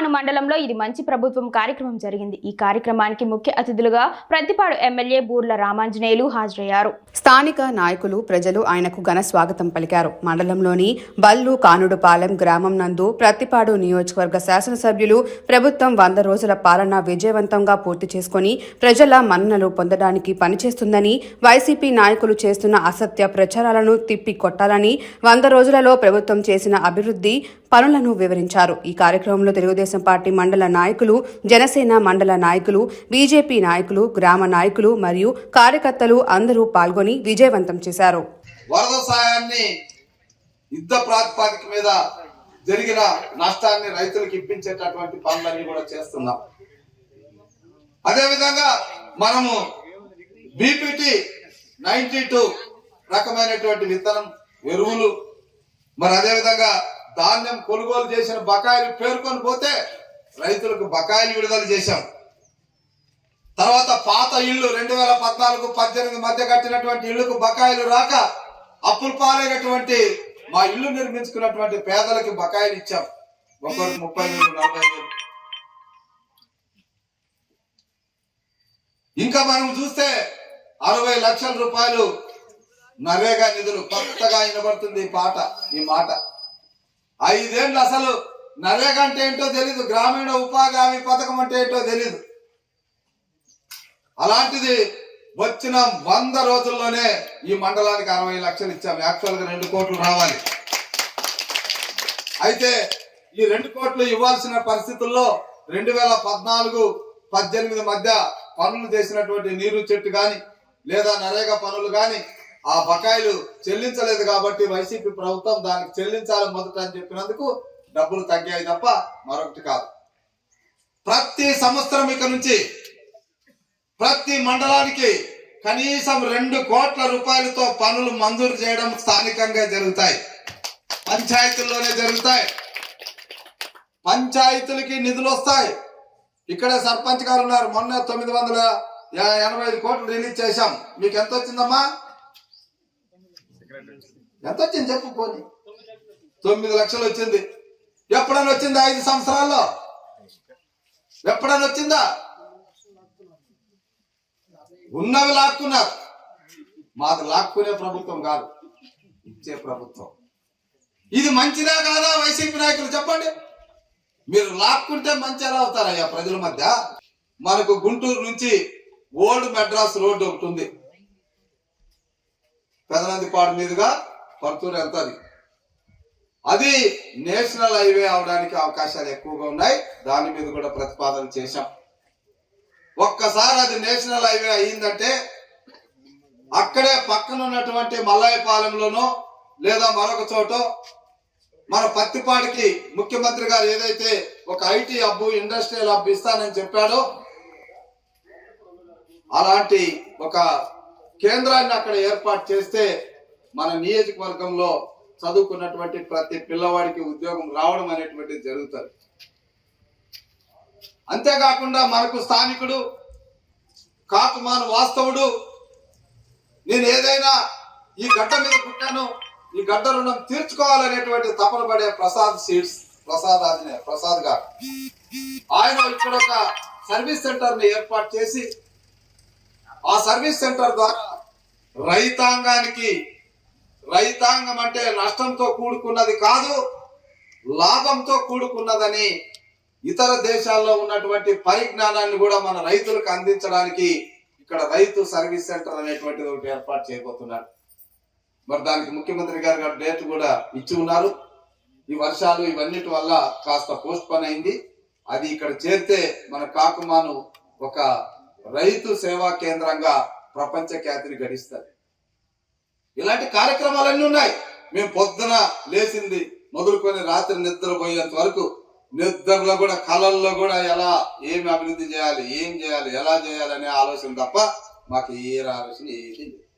కాకుమాను మండలంలో ఇది మంచి ప్రభుత్వం కార్యక్రమం జరిగింది. ఈ కార్యక్రమానికి ముఖ్య అతిథులుగా ప్రతిపాడు ఎమ్మెల్యే బూర్ల రామాంజనేయులు హాజరయ్యారు. స్థానిక నాయకులు ప్రజలు ఆయనకు ఘన స్వాగతం పలికారు. మండలంలోని బల్లు కానుడుపాలెం గ్రామం నందు ప్రత్తిపాడు నియోజకవర్గ శాసనసభ్యులు ప్రభుత్వం వంద రోజుల పాలన విజయవంతంగా పూర్తి చేసుకుని ప్రజల మన్ననలు పొందడానికి పనిచేస్తుందని వైసీపీ నాయకులు చేస్తున్న అసత్య ప్రచారాలను తిప్పి కొట్టాలని వంద రోజులలో ప్రభుత్వం చేసిన అభివృద్ధి పనులను వివరించారు. ఈ కార్యక్రమంలో తెలుగుదేశం పార్టీ మండల నాయకులు జనసేన మండల నాయకులు బీజేపీ నాయకులు గ్రామ నాయకులు మరియు కార్యకర్తలు అందరూ పాల్గొని విజయవంతం చేశారు. వరద సాయాన్ని యుద్ధ ప్రాతిపాదిక మీద జరిగిన నష్టాన్ని రైతులకు ఇప్పించేటటువంటి పనులన్నీ కూడా చేస్తున్నాం. అదేవిధంగా మనము బీపీటీ నైన్టీ టూ రకమైనటువంటి విత్తనం ఎరువులు మరి అదేవిధంగా ధాన్యం కొనుగోలు చేసిన బకాయిలు పేర్కొని పోతే రైతులకు బకాయిలు విడుదల చేశాం. తర్వాత పాత ఇళ్ళు రెండు వేల పద్నాలుగు పద్దెనిమిది మధ్య కట్టినటువంటి ఇళ్ళకు బకాయిలు రాక అప్పులు పాలైనటువంటి మా ఇల్లు నిర్మించుకున్నటువంటి పేదలకి బకాయిలు ఇచ్చాం. ఒకరు ముప్పై వేలు నలభై వేలు ఇంకా మనం చూస్తే అరవై లక్షల రూపాయలు నరేగా నిధులు కొత్తగా వినబడుతుంది ఈ పాట ఈ మాట. ఐదేళ్ళు అసలు నరేగ అంటే ఏంటో తెలీదు గ్రామీణ ఉపాధి హామీ పథకం అంటే ఏంటో తెలీదు. అలాంటిది వచ్చిన వంద రోజుల్లోనే ఈ మండలానికి అరవై లక్షలు ఇచ్చాం. యాక్చువల్గా రెండు కోట్లు రావాలి. అయితే ఈ రెండు కోట్లు ఇవ్వాల్సిన పరిస్థితుల్లో రెండు వేల పద్నాలుగు పద్దెనిమిది మధ్య పనులు చేసినటువంటి నీరు చెట్టు కానీ లేదా నరేగా పనులు కానీ ఆ బకాయిలు చెల్లించలేదు కాబట్టి వైసీపీ ప్రభుత్వం దానికి చెల్లించాలి మొదట అని చెప్పినందుకు డబ్బులు తగ్గాయి తప్ప మరొకటి కాదు. ప్రతి సంవత్సరం ఇక నుంచి ప్రతి మండలానికి కనీసం రెండు కోట్ల రూపాయలతో పనులు మంజూరు చేయడం స్థానికంగా జరుగుతాయి. పంచాయతీల్లోనే జరుగుతాయి. పంచాయతీలకి నిధులు వస్తాయి. ఇక్కడే సర్పంచ్ గారు ఉన్నారు. మొన్న తొమ్మిది వందల ఎనభై ఐదు కోట్లు రిలీజ్ చేశాం. మీకు ఎంత వచ్చిందమ్మా? ఎంత వచ్చింది చెప్పు పోనీ. తొమ్మిది లక్షలు వచ్చింది. ఎప్పుడన్నా వచ్చిందా ఐదు సంవత్సరాల్లో? ఎప్పుడైనా వచ్చిందా? ఉన్నవి లాక్కున్నారు. మాకు లాక్కునే ప్రభుత్వం కాదు ఇచ్చే ప్రభుత్వం. ఇది మంచిదా కాదా వైసీపీ నాయకులు చెప్పండి. మీరు లాక్కుంటే మంచి ఎలా అవుతారయ్యా ప్రజల మధ్య? మనకు గుంటూరు నుంచి ఓల్డ్ మెడ్రాస్ రోడ్డు ఒకటి ఉంది. పెదనందిపాడు మీదుగా పర్తూరు వెళ్తుంది అది నేషనల్ హైవే అవడానికి అవకాశాలు ఎక్కువగా ఉన్నాయి. దాని మీద కూడా ప్రతిపాదన చేశాం. ఒక్కసారి అది నేషనల్ హైవే అయ్యిందంటే అక్కడే పక్కన ఉన్నటువంటి మల్లాయపాలెంలోనో లేదా మరొక చోట మన పత్తిపాడికి ముఖ్యమంత్రి గారు ఏదైతే ఒక ఐటీ హబ్ ఇండస్ట్రియల్ హబ్ ఇస్తానని చెప్పాడో అలాంటి ఒక కేంద్రాన్ని అక్కడ ఏర్పాటు చేస్తే మన నియోజకవర్గంలో చదువుకున్నటువంటి ప్రతి పిల్లవాడికి ఉద్యోగం రావడం అనేటువంటిది జరుగుతుంది. అంతేకాకుండా మనకు స్థానికుడు కాకుమాను వాస్తవుడు నేను ఏదైనా ఈ గడ్డ మీద పుట్టాను ఈ గడ్డ రుణం తీర్చుకోవాలనేటువంటి తపన పడే ప్రసాద్ సీడ్స్ ప్రసాద్ ఆదినే ప్రసాద్ గారు. ఆయన ఇక్కడ ఒక సర్వీస్ సెంటర్ని ఏర్పాటు చేసి ఆ సర్వీస్ సెంటర్ ద్వారా రైతాంగానికి రైతాంగం అంటే నష్టంతో కూడుకున్నది కాదు లాభంతో కూడుకున్నదని ఇతర దేశాల్లో ఉన్నటువంటి పరిజ్ఞానాన్ని కూడా మన రైతులకు అందించడానికి ఇక్కడ రైతు సర్వీస్ సెంటర్ అనేటువంటిది ఒకటి ఏర్పాటు చేయబోతున్నారు. మరి దానికి ముఖ్యమంత్రి గారు గారు డేట్ కూడా ఇచ్చి ఉన్నారు. ఈ వర్షాలు ఇవన్నిటి వల్ల కాస్త పోస్ట్ పోన్ అయింది. అది ఇక్కడ చేరితే మన కాకుమాను ఒక రైతు సేవా కేంద్రంగా ప్రపంచ ఖ్యాతిని గడిస్తారు ఇలాంటి కార్యక్రమాలన్నీ ఉన్నాయి. మేము పొద్దున లేచింది మొదలుకొని రాత్రి నిద్రపోయేంత వరకు నిద్రలో కూడా కళల్లో కూడా ఎలా ఏమి అభివృద్ధి చేయాలి ఏం చేయాలి ఎలా చేయాలి అనే ఆలోచన తప్ప మాకు ఏ ఆలోచన ఏది లేదు.